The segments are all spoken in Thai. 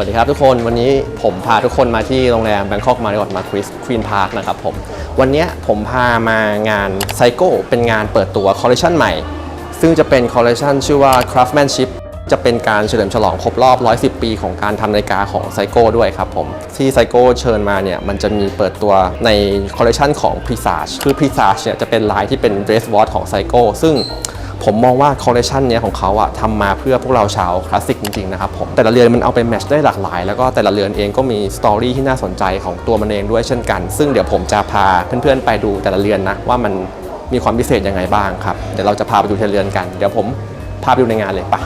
วัสดีครับทุกคนวันนี้ผมพาทุกคนมาที่โรงแรม Bangkok Marriott Marquis Queen Park นะครับผม วันนี้ผมพามางานไซโก้เป็นงานเปิดตัวคอลเลคชันใหม่ ซึ่งจะเป็นคอลเลคชันชื่อว่า Craftsmanship จะเป็นการเฉลิมฉลองครบรอบ 110 ปีของการทำนาฬิกาของไซโก้ด้วยครับผม ที่ไซโก้เชิญมาเนี่ยมันจะมีเปิดตัวในคอลเลคชันของ Presage คือ Presage เนี่ยจะเป็นลายที่เป็น dress watch ของไซโก้ซึ่ง ผมมองว่าคอลเลคชันเนี้ยของเขาอะทำมาเพื่อพวกเราชาวคลาสสิกจริงๆนะครับผมแต่ละเรือนมันเอาไปแมทช์ได้หลากหลาย แล้วก็แต่ละเรือนเองก็มีสตอรี่ที่น่าสนใจของตัวมันเองด้วยเช่นกัน ซึ่งเดี๋ยวผมจะพาเพื่อนๆไปดูแต่ละเรือนนะว่ามันมีความพิเศษยังไงบ้างครับเดี๋ยวเราจะพาไปดูแต่ละเรือนกัน เดี๋ยวผมพาไปดูในงานเลยปะ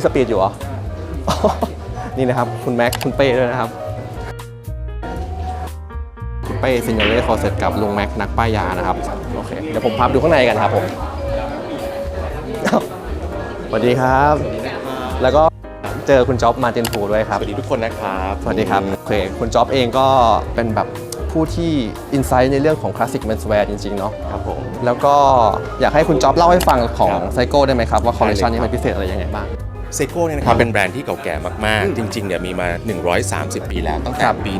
นี่สปีดอยู่เหรอ นี่นะครับ คุณแม็กคุณเป้ด้วยนะครับ คุณเป้ซินเนเล่คอเสร็จกับลุงแม็กนักป้ายยานะครับ โอเค เดี๋ยวผมพาไปดูข้างในกันครับผมอ้าวสวัสดีครับ แล้วก็เจอคุณจ๊อบมาเจนทูด้วยครับ สวัสดีทุกคนนะครับ สวัสดีครับ โอเค คุณจ๊อบเองก็เป็นแบบผู้ที่อินไซต์ในเรื่องของคลาสสิก m ม n s w แวร์จริง ๆ เนาะครับผม แล้วก็อยากให้คุณจ๊อบเล่าให้ฟังของครับไซโก้ได้ไหมครับ ว่าคอลเลคชันได้นี้เลยครับมันพิเศษอะไรยังไงบ้าง เซโก้เนี่ยนะครับเป็นแบรนด์ที่เก่าแก่มากๆ จริงๆเนี่ยมีมา 130 ปีแล้วตั้งแต่ครับปี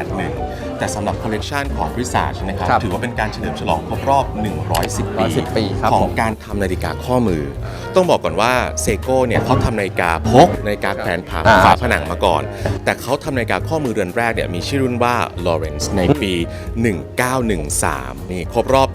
1881 แต่สำหรับคอลเลกชันของ r i s a g e นะครับ ครับถือว่าเป็นการเฉลิมฉลองครบรอบ 110 ปี110ปีครับขอผงมการทำนาฬิกาข้อมือ ต้องบอกก่อนว่าเซโก้เนี่ยเขาทำนาฬิกาพกนาฬิกาแขวนผาอ่า ฝาผนังมาก่อน แต่เขาทำนาฬิกาข้อมือเรือนแรกเนี่ยมีชื่อรุ่นว่า Lawrence ในปี 1913 นี่ครบรอบ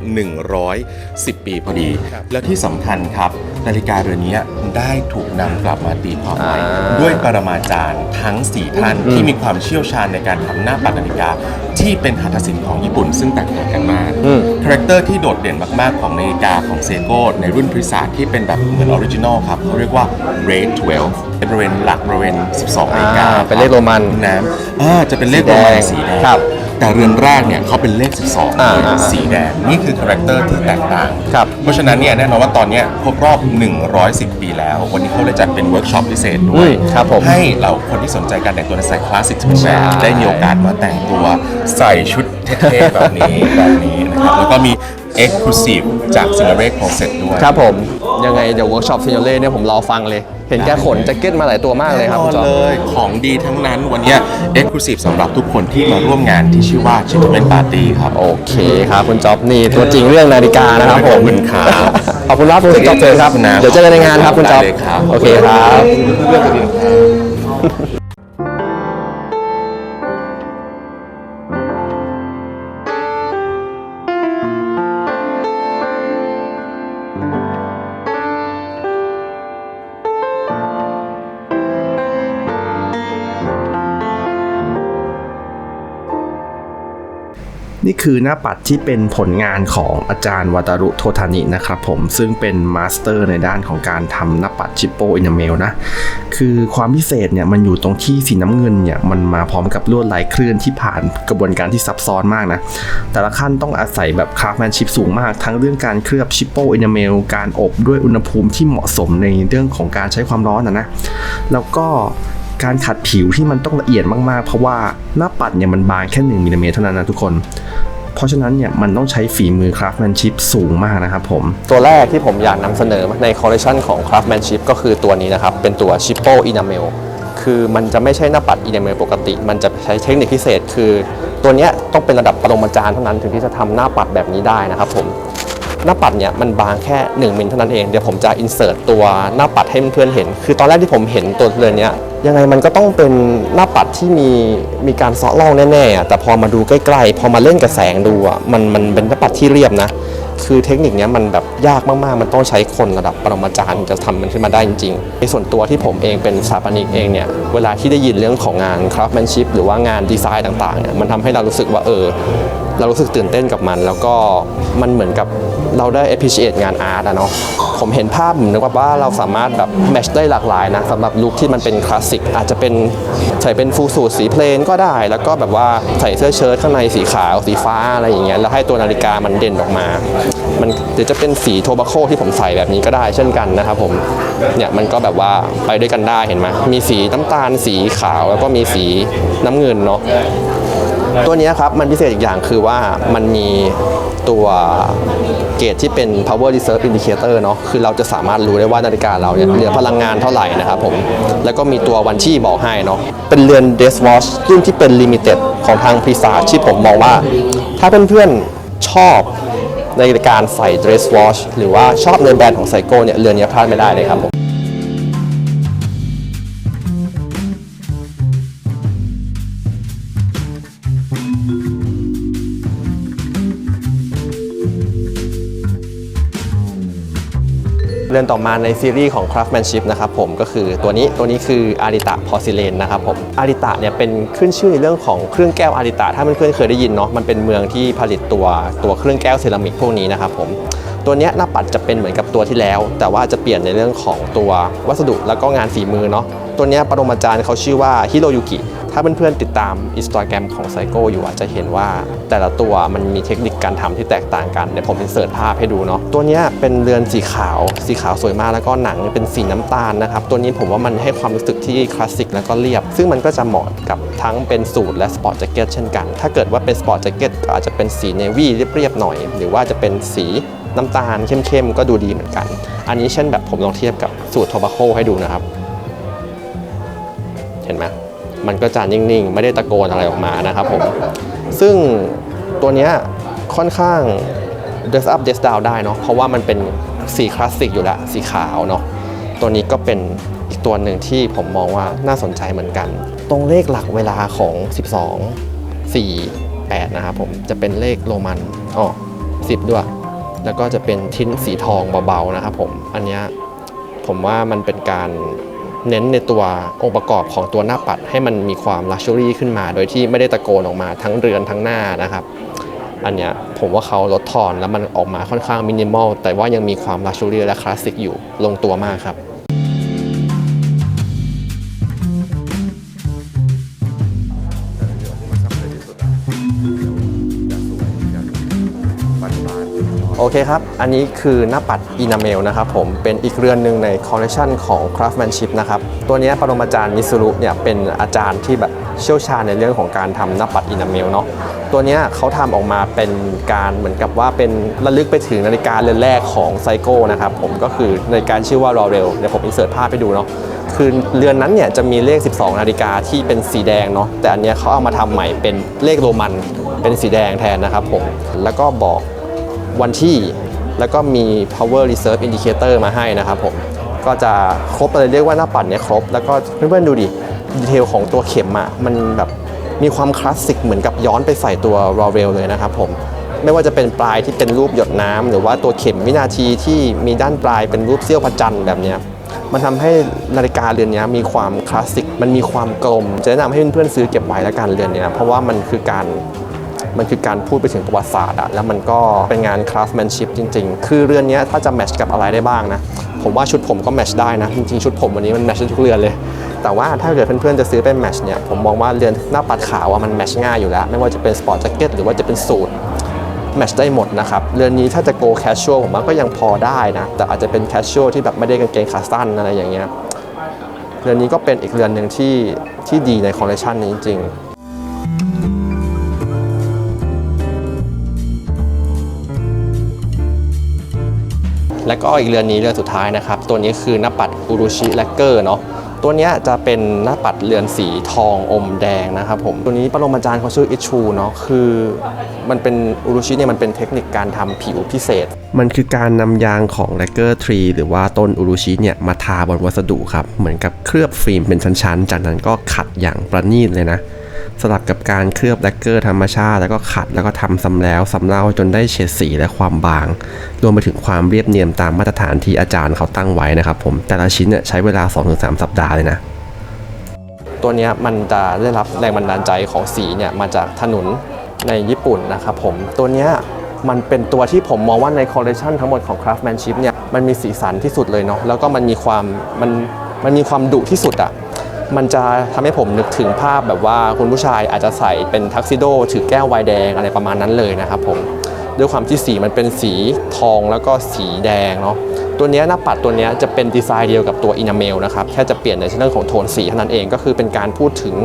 110 ปีพอดี แล้วที่สำคัญครับ นาฬิกาเรือนนี้ได้ถูกนำกลับมาตีความใหม่อ่าด้วยปรมาจารย์ทั้ง 4 ท่านที่มีความเชี่ยวชาญในการทำหน้าปัดนาฬิกาที่เป็นหัตถศิลป์ของญี่ปุ่น ซึ่งแตกต่างกันมากอืม คาแรคเตอร์ที่โดดเด่นมาก ๆ ของนาฬิกาของเซโก้ในรุ่นพริซาที่เป็นแบบเหมือนออริจินอลครับเขาเรียกว่า Red 12เป็นบริเวณหลักบริเวณ 12นาฬิกาอ่าเป็นเลขโรมัน น้ำอ่าจะเป็นเลขโรมันสีแดง ครับ แต่เรือนแรกเนี่ยเขาเป็นเลข 12อ่าเลยสีแดงนี่คือคาแรคเตอร์ที่แตกต่าง ครับ เพราะฉะนั้นเนี่ยแน่นอนว่าตอนเนี้ยครบรอบ 110 ปีแล้ว วันนี้เขาเลยจัดเป็นเวิร์กช็อปพิเศษด้อืวยมครับผมให้เราคนที่สนใจการแต่งตัวในสายคลาสสิกเป็นแบบใช่ได้มีโอกาสมาแต่งตัวใส่ชุดเท่ๆ แบบนี้ แบบนี้นะครับ แล้วก็มี Exclusive จากซิงเกิลโคเซ็ตด้วย ครับผม ยังไงเดี๋ยวเวิร์กช็อปซิโนเล่เนี่ยผมรอฟังเลย เห็นแกขนแจ็คเก็ตมาหลายตัวมากเลยครับแน่คุนณอนจ๊อบเลยของดีทั้งนั้นวันเนี้เอ็กซ์คลูซีฟสำหรับทุกคนที่มาร่วมงานที่ชื่อว่า Gentleman Party ครับ โอเคครับคุณจ๊อบนี่ตัวจริงเรื่องนาฬิกานะครับผมขอบคุณครับขอบคุณครับคุณจ๊อบเจอครับขอบคุณนะเดี๋ยวเจอกันในงานครับคุณจ๊อบได้เลยครับ โอเคครับ เรื่องจะดีครับ นี่คือหน้าปัดที่เป็นผลงานของอาจารย์วัตรุโททานินะครับผมซึ่งเป็นมาสเตอร์ในด้านของการทำหน้าปัดชิปโปอินาเมลนะคือความพิเศษเนี่ยมันอยู่ตรงที่สีน้ำเงินเนี่ยมันมาพร้อมกับลวดลายเคลื่อนที่ผ่านกระบวนการที่ซับซ้อนมากนะแต่ละขั้นต้องอาศัยแบบคราฟแมนชิพสูงมาก ทั้งเรื่องการเคลือบชิปโปอินาเมลการอบด้วยอุณหภูมิที่เหมาะสมในเรื่องของการใช้ความร้อนนะนะแล้วก็ การขัดผิวที่มันต้องละเอียดมากๆ เพราะว่าหน้าปัดเนี่ยมันบางแค่1มิลลิเมตรเท่านั้นนะทุกคน เพราะฉะนั้นเนี่ยมันต้องใช้ฝีมือคราฟแมนชิพสูงมากนะครับผม ตัวแรกที่ผมอยากนำเสนอในคอลเลคชันของ Craftsmanship ก็คือตัวนี้นะครับ เป็นตัว Shippo Enamel คือมันจะไม่ใช่หน้าปัด Enamel ปกติ มันจะใช้เทคนิคพิเศษ คือ ตัวเนี้ยต้องเป็นระดับปรมาจารย์เท่านั้นถึงที่จะทำหน้าปัดแบบนี้ได้นะครับผม หน้าปัดเนี่ยมันบางแค่ 1มิลเท่านั้นเองเดี๋ยวผมจะอินเสิร์ตตัวหน้าปัดให้เพื่อนๆเห็น คือตอนแรกที่ผมเห็นตัวเรือนเนี้ยยังไงมันก็ต้องเป็นหน้าปัดที่มีมีการเซาะล่องแน่ๆอะแต่พอมาดูใกล้ๆ พอมาเล่นกับแสงดูอะมันมันเป็นหน้าปัดที่เรียบนะ คือเทคนิคนี้มันแบบยากมากๆ มันต้องใช้คนระดับปรมาจารย์จะทำมันขึ้นมาได้จริงๆในส่วนตัวที่ผมเองเป็นสถาปนิกเองเนี่ยเวลาที่ได้ยินเรื่องของงาน craftsmanship หรือว่างานดีไซน์ต่างๆเนี่ยมันทำให้เรารู้สึกว่าเออ เรารู้สึกตื่นเต้นกับมัน แล้วก็มันเหมือนกับเราได้ appreciate งานอาร์ตอะเนาะผมเห็นภาพผมนึกว่าเราสามารถแบบแมชได้หลากหลายนะสำหรับลุคที่มันเป็นคลาสสิกอาจจะเป็นใส่เป็นฟูสูทสีเพลนก็ได้ แล้วก็แบบว่าใส่เสื้อเชิ้ตข้างในสีขาวสีฟ้าอะไรอย่างเงี้ยแล้วให้ตัวนาฬิกามันเด่นออกมา มันเดี๋ยวจะเป็นสีโทบาโคที่ผมใส่แบบนี้ก็ได้เช่นกันนะครับผมเนี่ยมันก็แบบว่าไปด้วยกันได้เห็นไหมมีสีน้ำตาลสีขาวแล้วก็มีสีน้ำเงินเนาะ ตัวเนี้ยครับมันพิเศษอีกอย่างคือว่ามันมีตัวเกจที่เป็น power reserve indicator เนาะคือเราจะสามารถรู้ได้ว่านาฬิกาเราเนี่ยเหลือพลังงานเท่าไหร่นะครับผม แล้วก็มีตัววันที่บอกให้เนาะเป็นเรือน Dress Watch รุ่นที่เป็น limited ของทาง p r i s a ที่ผมมองว่า ถ้าเพื่อนๆชอบในการใส่ Dress Watch หรือว่าชอบในแบรนด์ของไซโก้เนี่ยเรือนนี้พลาดไม่ได้เลยครับผม รือนต่อมาในซีรีส์ของ Craftsmanship นะครับผมก็คือตัวนี้ตัวนี้คืออาริตะพอซิเลนนะครับผมอาริตะเนี่ยเป็นขึ้นชื่อในเรื่องของเครื่องแก้วอาริตะถ้าเพื่อนๆเคยได้ยินเนาะมันเป็นเมืองที่ผลิตตัวตัวเครื่องแก้วเซรามิกพวกนี้นะครับผมตัวนี้หน้าปัดจะเป็นเหมือนกับตัวที่แล้ว แต่ว่าจะเปลี่ยนในเรื่องของตัววัสดุแล้วก็งานฝีมือเนาะตัวนี้ปรมาจารย์เขาชื่อว่าฮิโรยุกิ ถ้าเพื่อนๆติดตามอินสตาแกรมของไซโก้อยู่อาจจะเห็นว่าแต่ละตัวมันมีเทคนิคการทำที่แตกต่างกันเดี๋ยวผมอินเสิร์ตภาพให้ดูเนาะตัวนี้เป็นเรือนสีขาว สีขาวสวยมากแล้วก็หนังเป็นสีน้ำตาลนะครับตัวนี้ผมว่ามันให้ความรู้สึกที่คลาสสิกแล้วก็เรียบ ซึ่งมันก็จะเหมาะกับทั้งเป็นสูทและสปอร์ตแจ็คเก็ตเช่นกัน ถ้าเกิดว่าเป็นสปอร์ตแจ็คเก็ตก็อาจจะเป็นสีเนวี่เรียบๆหน่อย หรือว่าจะเป็นสีน้ำตาลเข้มๆก็ดูดีเหมือนกัน อันนี้เช่นแบบผมลองเทียบกับสูตรโทบาโคให้ดูนะครับ เห็นไหม มันก็จะนิ่งๆ ไม่ได้ตะโกนอะไรออกมานะครับผมซึ่งตัวนี้ค่อนข้าง dress up dress down ได้เนาะเพราะว่ามันเป็นสีคลาสสิกอยู่แล้วสีขาวเนาะตัวนี้ก็เป็นอีกตัวหนึ่งที่ผมมองว่าน่าสนใจเหมือนกัน ตรงเลขหลักเวลาของ 12 4 8 นะครับผมจะเป็นเลขโรมันอ๋อ10 ด้วย แล้วก็จะเป็นทิ้นสีทองเบาๆนะครับผมอันนี้ผมว่ามันเป็นการ เน้นในตัวองค์ประกอบของตัวหน้าปัด ให้มันมีความลักชัวรี่ขึ้นมา โดยที่ไม่ได้ตะโกนออกมาทั้งเรือนทั้งหน้านะครับ อันเนี้ยผมว่าเขาลดทอนแล้วมันออกมาค่อนข้างมินิมอลแต่ว่ายังมีความลักชัวรี่และคลาสสิกอยู่ลงตัวมากครับ โอเคครับ อันนี้คือหน้าปัดอินาเมลนะครับผม เป็นอีกเรือนหนึ่งในคอลเลคชันของ Craftsmanship นะครับ ตัวนี้ปรมาจารย์มิสุรุเนี่ยเป็นอาจารย์ที่แบบเชี่ยวชาญในเรื่องของการทำหน้าปัดอินาเมลเนาะ ตัวนี้เขาทำออกมาเป็นการเหมือนกับว่าเป็นระลึกไปถึงนาฬิกาเรือนแรกของไซโก้นะครับผม ก็คือนาฬิกาชื่อว่ารอเรลเดี๋ยวผมอินเสิร์ตภาพให้ดูเนาะคือเรือนนั้นเนี่ยจะมีเลข 12 นาฬิกาที่เป็นสีแดงเนาะ แต่อันเนี้ยเขาเอามาทำใหม่เป็นเลขโรมัน เป็นสีแดงแทนนะครับผม แล้วก็บอก วันที่แล้วก็มี power reserve indicator มาให้นะครับผม ก็จะครบเลยเรียกว่าหน้าปัดเนี่ยครบ แล้วก็เพื่อนๆดูดิดีเทลของตัวเข็มอะ่ะมันแบบมีความคลาสสิกเหมือนกับย้อนไปใส่ตัว r o r e l เลยนะครับผมไม่ว่าจะเป็นปลายที่เป็นรูปหยดน้ำหรือว่าตัวเข็มวินาทีที่มีด้านปลายเป็นรูปเสี้ยวพระจันทร์แบบเนี้ยมันทำให้นาฬิกาเรือนนี้มีความคลาสสิก มันมีความกลม จะแนะนำให้เพื่อนๆซื้อเก็บไว้แล้วกันเรือนเนี้ยเพราะว่ามันคือการ มันคือการพูดไปถึงประวัติศาสตร์อะแล้วมันก็เป็นงาน craftsmanship จริง ๆ คือเรือนนี้ถ้าจะแมชกับอะไรได้บ้างนะ ผมว่าชุดผมก็แมชได้นะ จริงๆ ชุดผมวันนี้มันแมชทุกเรือนเลย แต่ว่าถ้าเกิดเพื่อนๆจะซื้อเป็นแมชเนี่ยผมมองว่าเรือนหน้าปัดขาวอะมันแมชง่ายอยู่แล้ว ไม่ว่าจะเป็นสปอร์ตแจ็คเก็ตหรือว่าจะเป็นสูทแมชได้หมดนะครับ เรือนนี้ถ้าจะ go casual ผมว่าก็ยังพอได้นะ แต่อาจจะเป็น casual ที่แบบไม่ได้กางเกงขาสั้นอะไรอย่างเงี้ยเรือนนี้ก็เป็นอีกเรือนหนึ่งที่ที่ดีในคอลเลคชันนี้จริง และก็อีกเรือนนี้เรือนสุดท้ายนะครับ ตัวนี้คือหน้าปัดอุรุชิแลกเกอร์เนาะตัวนี้จะเป็นหน้าปัดเรือนสีทองอมแดงนะครับผมตัวนี้ปรมาจารย์เขาชื่ออิชูเนาะคือมันเป็นอุรุชิเนี่ยมันเป็นเทคนิคการทำผิวพิเศษ มันคือการนำยางของแลกเกอร์ทรีหรือว่าต้นอุรุชิเนี่ยมาทาบนวัสดุครับเหมือนกับเคลือบฟิล์มเป็นชั้นๆ จากนั้นก็ขัดอย่างประณีตเลยนะ สลับกับการเคลือบแลกเกอร์ธรรมชาติ แล้วก็ขัดแล้วก็ทำซ้ำแล้วซ้ำเล่าจนได้เฉดสีและความบาง รวมไปถึงความเรียบเนียนตามมาตรฐานที่อาจารย์เขาตั้งไว้นะครับผมแต่ละชิ้นเนี่ยใช้เวลา 2-3 สัปดาห์เลยนะตัวนี้มันจะได้รับแรงบันดาลใจของสีเนี่ยมาจากถนนในญี่ปุ่นนะครับผมตัวนี้มันเป็นตัวที่ผมมองว่าในคอลเลคชันทั้งหมดของ Craftmanship เนี่ยมันมีสีสันที่สุดเลยเนาะแล้วก็มันมีความมันมันมีความดุที่สุดอะ มันจะทำให้ผมนึกถึงภาพแบบว่าคุณผู้ชายอาจจะใส่เป็นทักซิโดถือแก้วไวน์แดงอะไรประมาณนั้นเลยนะครับผมด้วยความที่สีมันเป็นสีทองแล้วก็สีแดงเนาะตัวนี้หน้าปัดตัวนี้จะเป็นดีไซน์เดียวกับตัวอินาเมลนะครับ แค่จะเปลี่ยนในเรื่องของโทนสีเท่านั้นเองก็คือเป็นการพูดถึง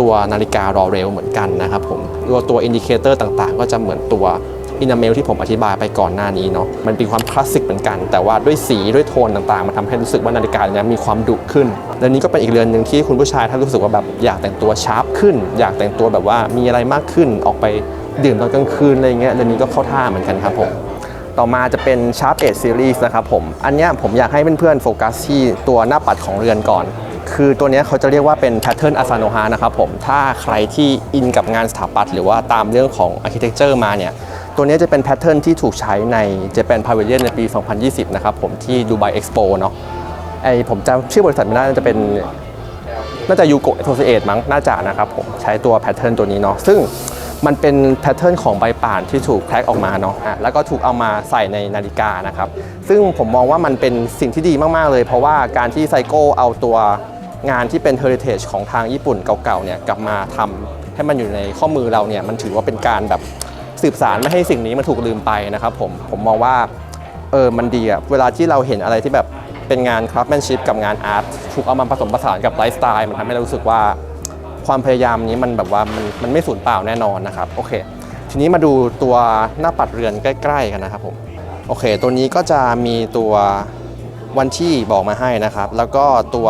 ตัวนาฬิการอเร็วเหมือนกันนะครับผมตัวตัวอินดิเคเตอร์ต่างๆ ก็จะเหมือนตัว อินาเมลที่ผมอธิบายไปก่อนหน้านี้เนาะมันเป็นความคลาสสิกเหมือนกัน แต่ว่าด้วยสีด้วยโทนต่างๆ มันทำให้รู้สึกว่านาฬิกาเนี้ยมีความดุขึ้นและนี้ก็เป็นอีกเรือนหนึ่งที่คุณผู้ชายถ้ารู้สึกว่าแบบอยากแต่งตัวชาร์ปขึ้น อยากแต่งตัวแบบว่ามีอะไรมากขึ้นออกไปดื่มตอนกลางคืนอะไรเงี้ยเรือนนี้ก็เข้าท่าเหมือนกันครับผมต่อมาจะเป็น Sharp 8 Series นะครับผม อันนี้ผมอยากให้เพื่อนๆโฟกัสที่ตัวหน้าปัดของเรือนก่อน คือตัวนี้เขาจะเรียกว่าเป็น Pattern Asanoha นะครับผม ถ้าใครที่อินกับงานสถาปัตย์หรือว่าตามเรื่องของ Architecture มาเนี่ย ตัวนี้จะเป็นแพทเทิร์นที่ถูกใช้ใน Japan Pavilion ในปี 2020 นะครับผมที่ Dubai Expo เนาะไอผมจำชื่อบริษัทไม่ได้น่าจะเป็นน่าจะยูโกะโทเซเอตมั้งน่าจะนะครับผมใช้ตัวแพทเทิร์นตัวนี้เนาะซึ่งมันเป็นแพทเทิร์นของใบป่านที่ถูกแพ็กออกมาเนาะแล้วก็ถูกเอามาใส่ในนาฬิกานะครับ ซึ่งผมมองว่ามันเป็นสิ่งที่ดีมากๆเลย เพราะว่าการที่ไซโก้เอาตัวงานที่เป็นเฮอริเทจของทางญี่ปุ่นเก่าๆเนี่ยกลับมาทำให้มันอยู่ในข้อมือเราเนี่ยมันถือว่าเป็นการแบบ สืบสารไม่ให้สิ่งนี้มันถูกลืมไปนะครับผมผมมองว่าเออมันดีอะเวลาที่เราเห็นอะไรที่แบบเป็นงาน craftsmanship กับงานอาร์ตถูกเอามาผสมผสานกับไลฟ์สไตล์มันทำให้เรารู้สึกว่าความพยายามนี้มันแบบว่ามันมันไม่สูญเปล่าแน่นอนนะครับโอเค ทีนี้มาดูตัวหน้าปัดเรือนใกล้ ๆ กันนะครับผมโอเค ตัวนี้ก็จะมีตัววันที่บอกมาให้นะครับ แล้วก็ตัว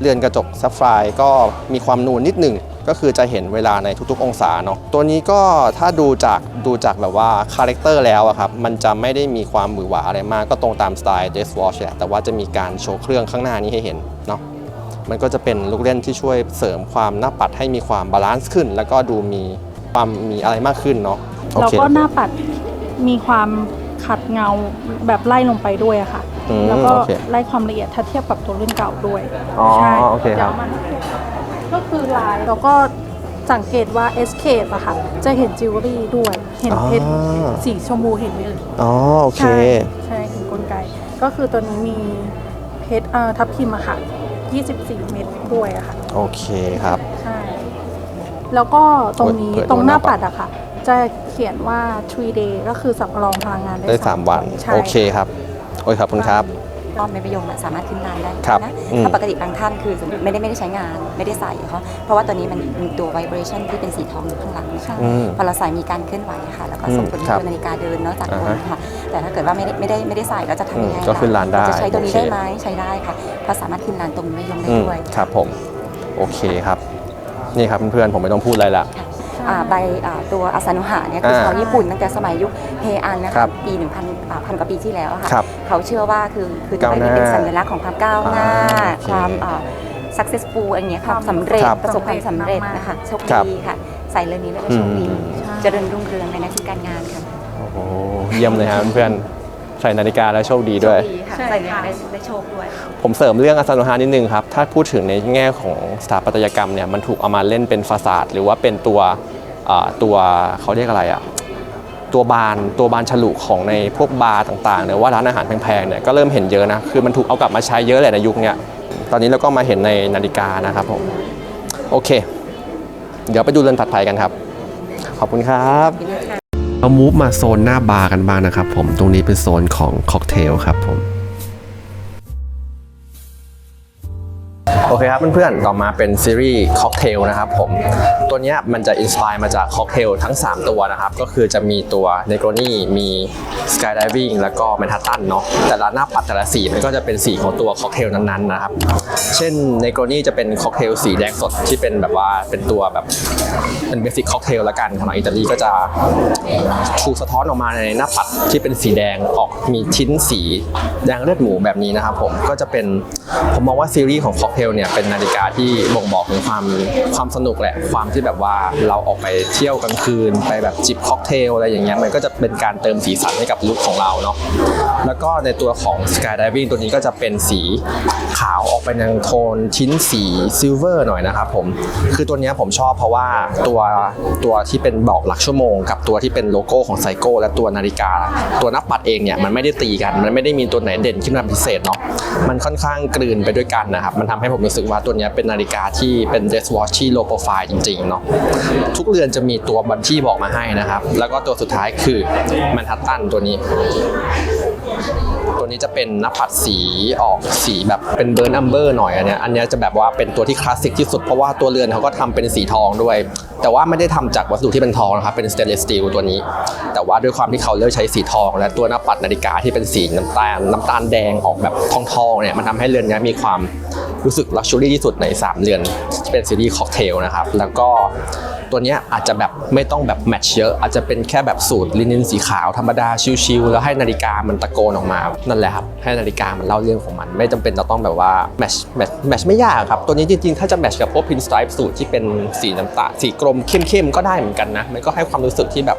เรือนกระจกซับไฟก็มีความนูนนิดหนึ่ง ก็คือจะเห็นเวลาในทุกๆ องศาเนาะตัวนี้ก็ถ้าดูจากดูจากแบบว่าคาแรคเตอร์แล้วอะครับมันจะไม่ได้มีความหวือหวาอะไรมากก็ตรงตามสไตล์ Death Watch แหละแต่ว่าจะมีการโชว์เครื่องข้างหน้านี้ให้เห็นเนาะมันก็จะเป็นลูกเล่นที่ช่วยเสริมความหน้าปัดให้มีความบาลานซ์ขึ้น แล้วก็ดูมีความมีอะไรมากขึ้นเนาะโอแล้วเคก็หน้าปัดมีความขัดเงาแบบไล่ลงไปด้วยอะค่ะอืมแล้วก็โอเคไล่ความละเอียดถ้าเทียบกับตัวรุ่นเก่าด้วย อ๋อใช่โอเคครับดี๋ยวมัน ก็คือลายแล้วก็สังเกตว่าเอสเคปอะค่ะ จะเห็นจิวเวลรี่ด้วย เห็นเพชรอ่าสีชมพูเห็นไหมเอ่ยอ๋อโอเค ใช่ใช่เห็นกลไก ก็คือตัวนี้มีเพชรเอ่อทับทิมอะค่ะ 24 เม็ดด้วยอะค่ะ โอเคครับ ใช่ แล้วก็ตรงนี้เปิดดูตรงหน้าหน้าปัปัดดอะค่ะ จะเขียนว่า3 day ก็คือสำรองพลังงานได้ได้สาม3วัน ใช่โอเคครับ โอ้ยขอบคุณครับ รอบในประโยคน่ะสามารถขึ้นลานได้ครับนะอืมเพราะปกติบางท่านคือสมมติไม่ได้ไม่ได้ใช้งานไม่ได้ใส่เขาเพราะว่าตัวนี้มันมีตัว vibration ที่เป็นสีทองอยู่ข้างหลังใช่อืม พอเราใส่มีการเคลื่อนไหวค่ะ แล้วก็ส่งผลอืมให้ครับตัวนาฬิกาเดินเนาะจากอ่าบฮะนค่ะ แต่ถ้าเกิดว่าไม่ได้ไม่ได้ไม่ได้ใส่เราจะทำยังไงอืมก็ขึ้นลานได้เจะใช้ตัวนี้โอเค ได้ไหมใช้ได้ค่ะเพราะสามารถขึ้นลานตรงไม่ยมได้อืมด้วย ครับผม โอเคครับ นี่ครับเพื่อนๆผมไม่ต้องพูดอะไรละ อ่าใบอ่าตัวอาซานุหะเนี่ยคืออ่าชาวญี่ปุ่นตั้งแต่สมัยยุค เฮอันนะครัคะบปี1,000อ่าพันกว่าปีที่แล้วอะค่ะครับเขาเชื่อว่าคือคือก้าวใบหน้านี้เป็นสัญลักษณ์ของความก้าวหน้า อ่าโอเคความอ่า successful อะไรเงี้ยความสำเร็จครับประสบความสำเร็จนะคะโชคครับดีค่ะ ใส่เรื่องนี้แล้วก็โชคดีอืม เจริญรุ่งเรืองในหน้าที่การงานค่ะโอ้โหเยี่ยมเลยครับเพื่อนๆใส่นาฬิกาแล้วโชคดีด้วย โชคดีค่ะใช่ใส่เนี่ยค่ะ ได้ได้โชคด้วย ผมเสริมเรื่องอสังหานิดนึงครับ ถ้าพูดถึงในแง่ของสถาปัตยกรรมเนี่ย มันถูกเอามาเล่นเป็นฟาสาดหรือว่าเป็นตัวอ่าตัวเขาเรียกอะไรอะ ตัวบานตัวบานฉลุของในพวกบาร์ต่างๆหรือว่าร้านอาหารแพงๆเนี่ยก็เริ่มเห็นเยอะนะคือมันถูกเอากลับมาใช้เยอะแหละในยุคนี้ตอนนี้เราก็มาเห็นในนาฬิกานะครับผมโอเค เดี๋ยวไปดูเรือนถัดไปกันครับ ขอบคุณครับเรามูฟมาโซนหน้าบาร์กันบ้างนะครับผมตรงนี้เป็นโซนของค็อกเทลครับผม โอเคครับเพื่อนๆ ต่อมาเป็นซีรีส์ค็อกเทลนะครับผม ตัวนี้มันจะอินสปายมาจากค็อกเทลทั้ง 3 ตัวนะครับ ก็คือจะมีตัวเนโกรนี่มีสกายดิวิ่งแล้วก็แมนฮัตตันเนาะแต่ละหน้าปัดแต่ละสีมันก็จะเป็นสีของตัวค็อกเทลนั้นๆนะครับ เช่นเนโกรนี่จะเป็นค็อกเทลสีแดงสดที่เป็นแบบว่าเป็นตัวแบบเป็นเบสิกค็อกเทลละกันของอิตาลีก็จะถูกสะท้อนออกมาในหน้าปัดที่เป็นสีแดงออกมีชิ้นสีแดงเลือดหมูแบบนี้นะครับผมก็จะเป็นผมมองว่าซีรีส์ของค็อกเทลเนี่ยเป็นนาฬิกาที่บ่งบอกถึงความความสนุกแหละความที่แบบว่าเราออกไปเที่ยวกลางคืนไปแบบจิบค็อกเทลอะไรอย่างเงี้ยมันก็จะเป็นการเติมสีสันให้กับลุคของเราเนาะแล้วก็ในตัวของ Skydiving ตัวนี้ก็จะเป็นสีขาวออกไปในโทนชิ้นสีซิลเวอร์หน่อยนะครับผมคือตัวนี้ผมชอบเพราะว่าตัวตัวที่เป็นบอกหลักชั่วโมง กับตัวที่เป็นโลโก้ของไซโก้และตัวนาฬิกา ตัวนับปัดเองเนี่ยมันไม่ได้ตีกัน มันไม่ได้มีตัวไหนเด่นขึ้นมาพิเศษเนาะมันค่อนข้างกลืนไปด้วยกันนะครับมันทำให้ผมรู้สึกว่าตัวนี้เป็นนาฬิกาที่เป็น Death watch ที่ low profile จริงๆเนาะทุกเรือนจะมีตัวบันที่บอกมาให้นะครับ แล้วก็ตัวสุดท้ายคือแมนฮัตตันตัวนี้ ตัวนี้จะเป็นหน้าปัดสีออกสีแบบเป็นเบิร์นอัมเบอร์หน่อยอันเนี้ยอันเนี้ยจะแบบว่าเป็นตัวที่คลาสสิกที่สุดเพราะว่าตัวเรือนเขาก็ทำเป็นสีทองด้วย แต่ว่าไม่ได้ทำจากวัสดุที่เป็นทองนะครับเป็นสเตนเลสสตีลตัวนี้ แต่ว่าด้วยความที่เขาเลือกใช้สีทอง และตัวหน้าปัดนาฬิกาที่เป็นสีน้ำตาลน้ำตาลแดงออกแบบทองๆเนี่ยมันทำให้เรือนเนี้ยมีความรู้สึกลักชัวรี่ที่สุดใน 3 เรือนที่เป็นซีรีส์ค็อกเทลนะครับแล้วก็ ตัวเนี้ยอาจจะแบบไม่ต้องแบบแมทช์เยอะ อาจจะเป็นแค่แบบสูตรลินินสีขาวธรรมดาชิวๆแล้วให้นาฬิกามันตะโกนออกมานั่นแหละครับให้นาฬิกามันเล่าเรื่องของมัน ไม่จำเป็นจะต้องแบบว่าแมทช์แมทช์แมทช์ไม่ยากครับ ตัวนี้จริงๆ ถ้าจะแมทช์กับพวกพินสไตร์สูตรที่เป็นสีน้ำตาลสีกรมเข้มๆก็ได้เหมือนกันนะมันก็ให้ความรู้สึกที่แบบ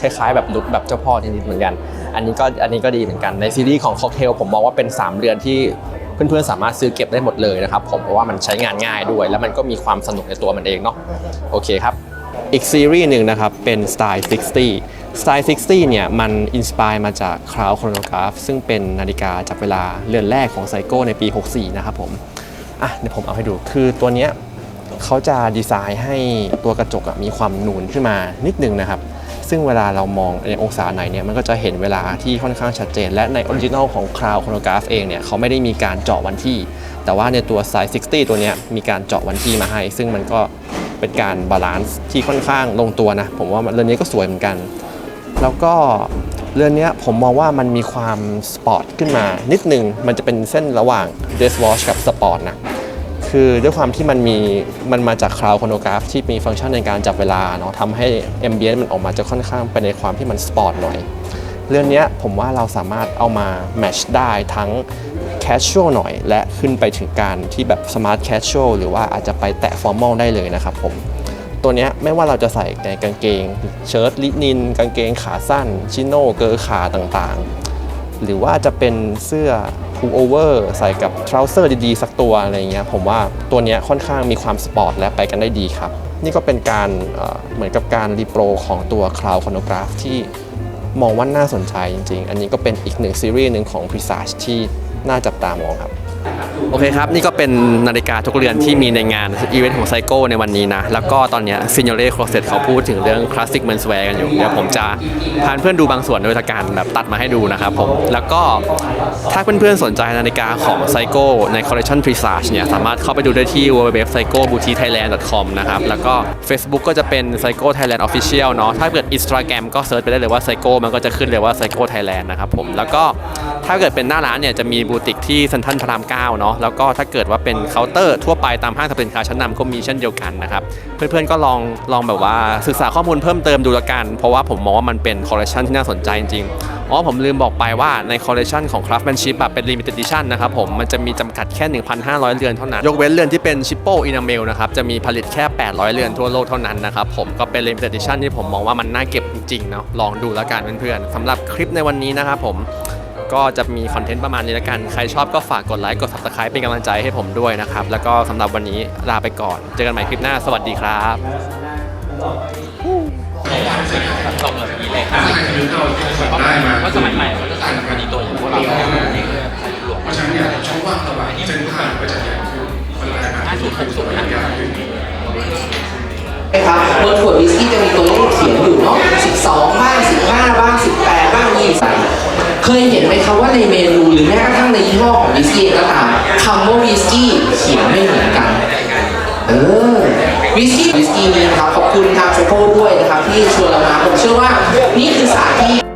คล้ายๆแบบลุคแบบเจ้าพ่อนิดๆเหมือนกัน อันนี้ก็อันนี้ก็ดีเหมือนกันในซีรีส์ของค็อกเทลผมมองว่าเป็นสามเรือนที่ เพื่อนๆสามารถซื้อเก็บได้หมดเลยนะครับผมเพราะว่ามันใช้งานง่ายด้วย แล้วมันก็มีความสนุกในตัวมันเองเนาะโอเคครับอีกซีรีส์หนึ่งนะครับเป็น Style 60 Style 60เนี่ยมันอินสปายมาจาก Crown Chronograph ซึ่งเป็นนาฬิกาจับเวลาเรือนแรกของไซโก้ในปี 64 นะครับผมอะเดี๋ยวผมเอาให้ดูคือตัวเนี้ยเขาจะดีไซน์ให้ตัวกระจกอะมีความนูนขึ้นมานิดนึงนะครับ ซึ่งเวลาเรามองในองศาไหนเนี่ยมันก็จะเห็นเวลาที่ค่อนข้างชัดเจน และในออริจินอลของ Crown Chronograph เองเนี่ยเขาไม่ได้มีการเจาะวันที่ แต่ว่าในตัว Size 60 ตัวเนี้ยมีการเจาะวันที่มาให้ ซึ่งมันก็เป็นการบาลานซ์ที่ค่อนข้างลงตัวนะ ผมว่าเรือนนี้ก็สวยเหมือนกัน แล้วก็เรือนนี้ผมมองว่ามันมีความสปอร์ตขึ้นมานิดนึง มันจะเป็นเส้นระหว่าง dress watch กับสปอร์ตนะ คือด้วยความที่มันมีมันมาจากคลาวด์คอนโนกราฟที่มีฟังก์ชันในการจับเวลาเนาะทำให้ a m b i e n c e มันออกมาจะค่อนข้างไปในความที่มันสปอร์ตหน่อย เรื่องนี้ผมว่าเราสามารถเอามาแมชได้ทั้ง casual หน่อย และขึ้นไปถึงการที่แบบ smart casual หรือว่าอาจจะไปแตะ formal ได้เลยนะครับผมตัวนี้ไม่ว่าเราจะใส่ในกางเกง เชิ้ตลินิน กางเกงขาสั้น ชิโน่เกอร์ขาต่างๆ หรือว่าจะเป็นเสื้อ pull over ใส่กับ trouser ดีๆ สักตัวอะไรเงี้ยผมว่าตัวเนี้ยค่อนข้างมีความสปอร์ตและไปกันได้ดีครับ นี่ก็เป็นการเเหมือนกับการรีโปรของตัว Cloud Chronograph ที่มองว่าน่าสนใจจริง ๆ อันนี้ก็เป็นอีกหนึ่งซีรีส์หนึ่งของ Presage ที่น่าจับตามองครับ โอเคครับ นี่ก็เป็นนาฬิกาทุกเรือนที่มีในงานอีเวนต์ของไซโก้ในวันนี้นะ แล้วก็ตอนนี้ซินโยเล่ครเซตเขาพูดถึงเรื่องคลาสสิกเมนส์แวร์กันอยู่ เดี๋ยวผมจะพาเพื่อนดูบางส่วนโดยการแบบตัดมาให้ดูนะครับผม แล้วก็ถ้าเพื่อนๆสนใจนาฬิกาของไซโก้ในคอลเลคชัน Presage เนี่ย สามารถเข้าไปดูได้ที่ www.psychoboutique.thailand.com นะครับ แล้วก็ Facebook ก็จะเป็น Psycho Thailand Official เนาะถ้าเกิด Instagram ก็เซิร์ชไปได้เลยว่า Psycho มันก็จะขึ้นเลยว่า Psycho Thailand นะครับผมแล้วก็ถ้าเกิดเป็นหน้าร้านเนี่ยจะมีบูติกที่เซ็นทรัลพระราม9เนาะแล้วก็ถ้าเกิดว่าเป็นเคาน์เตอร์ทั่วไปตามห้างสรรพสินค้าชั้นนำก็มีเช่นเดียวกันนะครับเพื่อนๆก็ลองลองแบบว่าศึกษาข้อมูลเพิ่มเติมดูละกัน เพราะว่าผมมองว่ามันเป็นคอลเลคชันที่น่าสนใจจริงๆอ๋อผมลืมบอกไปว่าในคอลเลคชันของ Craftsmanship เป็น Limited Edition นะครับผมมันจะมีจำกัดแค่ 1,500 เรือนเท่านั้น ยกเว้นเรือนที่เป็น Shippo Enamel นะครับจะมีผลิตแค่ 800 เรือนทั่วโลกเท่านั้นนะครับผมก็เป็น Limited Edition ที่ผมมองว่ามันน่าเก็บจริงๆเนาะลองดูแล้วกันเพื่อนๆสำหรับคลิปในวันนี้นะครับผม ก็จะมีคอนเทนต์ประมาณนี้แล้วกัน ใครชอบก็ฝากกดไลค์ กด subscribe เป็นกำลังใจให้ผมด้วยนะครับ แล้วก็สำหรับวันนี้ลาไปก่อน เจอกันใหม่คลิปหน้า สวัสดีครับว่าะสมัยใหม่เขาจะสั่งคดีตัวอย่างพวกเราเพราะฉะนั้นเนี่ยช่องว่างระหว่างเส้นทางก็จะใหญ่ขึ้นมันรายการที่ถูกส่งสัญญาขึ้นนะครับบนขวดวิสกี้จะมีตัวเลขเขียนอยู่เนาะ 12 บ้าง 15 บ้าง 18 บ้าง 20 เคยเห็นไหมครับว่าในเมนูหรือแม้กระทั่งในยี่ห้อของวิสกี้ก็ตามคำว่าวิสกี้เขียนไม่เหมือนกัน เออวิสกี้วิสกี้นี้นะครับขอบคุณทางโชโก้ด้วยนะครับที่ชวนเรามาผมเชื่อว่านี่คือสาที่